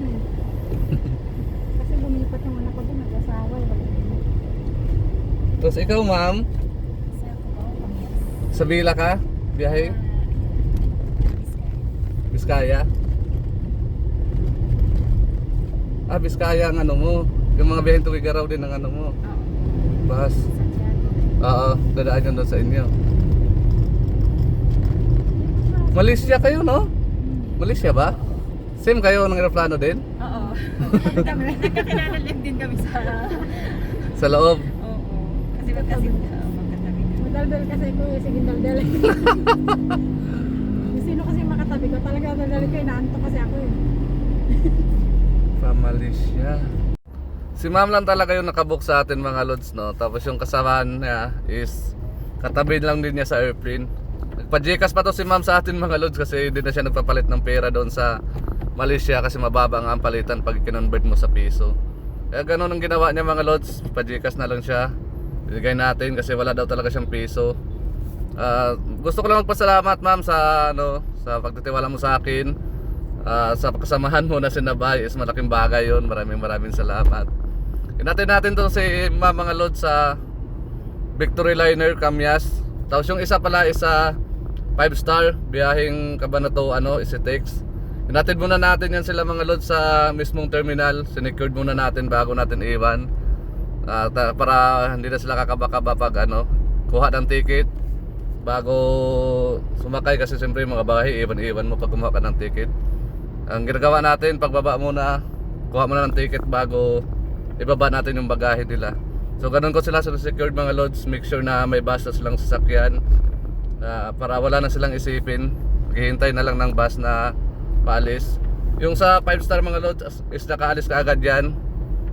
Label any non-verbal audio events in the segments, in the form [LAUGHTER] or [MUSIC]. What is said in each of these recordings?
ano eh. [LAUGHS] Kasi lumipat yung anak ko doon, nag-asawa. eh. Tapos ikaw, ma'am, Kasi ako ba, pamilya. sa Bila ka? Biyahe? Biskaya? Ah, Biskaya ang ano mo. Yung mga biyaheng Tuwigaraw din ang ano mo. Bas. Santiago. Oo, dadaan yun doon sa inyo. Malaysia kayo, no? Malaysia ba? Same kayo ng aeroplano din? Oo. [LAUGHS] Kami nagkakilala lang din kami sa... Sa loob? Oo. Kasi magkasi magkatabi. Madaldal kasi ko, eh, sige daldal. [LAUGHS] Sino kasi makatabi ko, talaga daldal ko, inaantok kasi ako eh. From Malaysia. Si ma'am lang talaga yung nakabook sa atin mga lods, no? Tapos yung kasamahan niya is katabi lang din niya sa airplane. Nagpa-Gcash pa to si ma'am sa atin mga lods kasi hindi na siya nagpapalit ng pera doon sa Malaysia kasi mababa nga ang palitan pag kinonvert mo sa piso. Kaya ganun ang ginawa niya mga lods, pa-Gcash na lang siya. Binigay natin kasi wala daw talaga siyang piso. Ah, gusto ko lang magpasalamat ma'am sa ano sa pagtitiwala mo sa akin. Ah, sa kasamahan mo na sinabay is malaking bagay yon. Maraming maraming salamat. Inatin natin to si ma'am mga lods sa Victory Liner Camyas. Tapos yung isa pala is sa 5 star biyaheng Cabanatuan ano, Isitex. Inatid muna natin yan sila mga lods sa mismong terminal. Sinecured muna natin bago natin iwan. Ta- para hindi na sila kakaba-kaba pag ano, kuha ng ticket bago sumakay kasi siyempre mga bahay iwan-iwan mo pag kumuha ka ng ticket. Ang ginagawa natin pagbaba muna, kuha muna ng ticket bago ibaba natin yung bagahe nila. So ganun ko sila sa secured mga loads, make sure na may bus na silang sasakyan na para wala na silang isipin. Maghihintay na lang ng bus na paalis. Yung sa 5 star mga loads is nakaalis ka agad yan.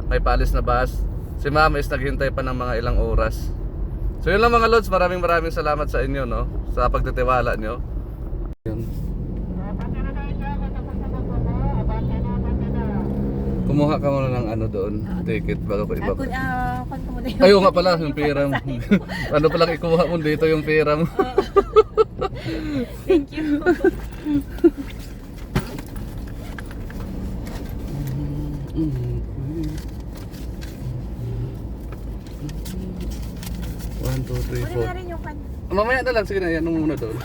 May paalis na bus. Si ma'am is naghintay pa ng mga ilang oras. So yun lang mga lods, maraming maraming salamat sa inyo no sa pagtitiwala nyo. Yun. Kumuha ka muna ng ano doon, ticket bago ko Ako, ibaba. ah, kung mo na yun. Ayaw nga pala, yung pera mo. [LAUGHS] [LAUGHS] ano palang ikuha mo dito yung pera mo. [LAUGHS] Thank you. One, two, three, Kunin four. na rin yung kan. Mamaya na lang, sige na, yan muna doon.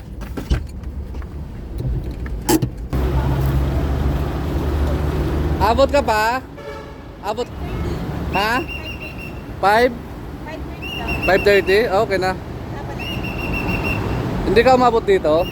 Abot ka pa? Abot. Ha? 5? 5 minutes daw. 5.30? Okay na. Hindi ka umabot dito?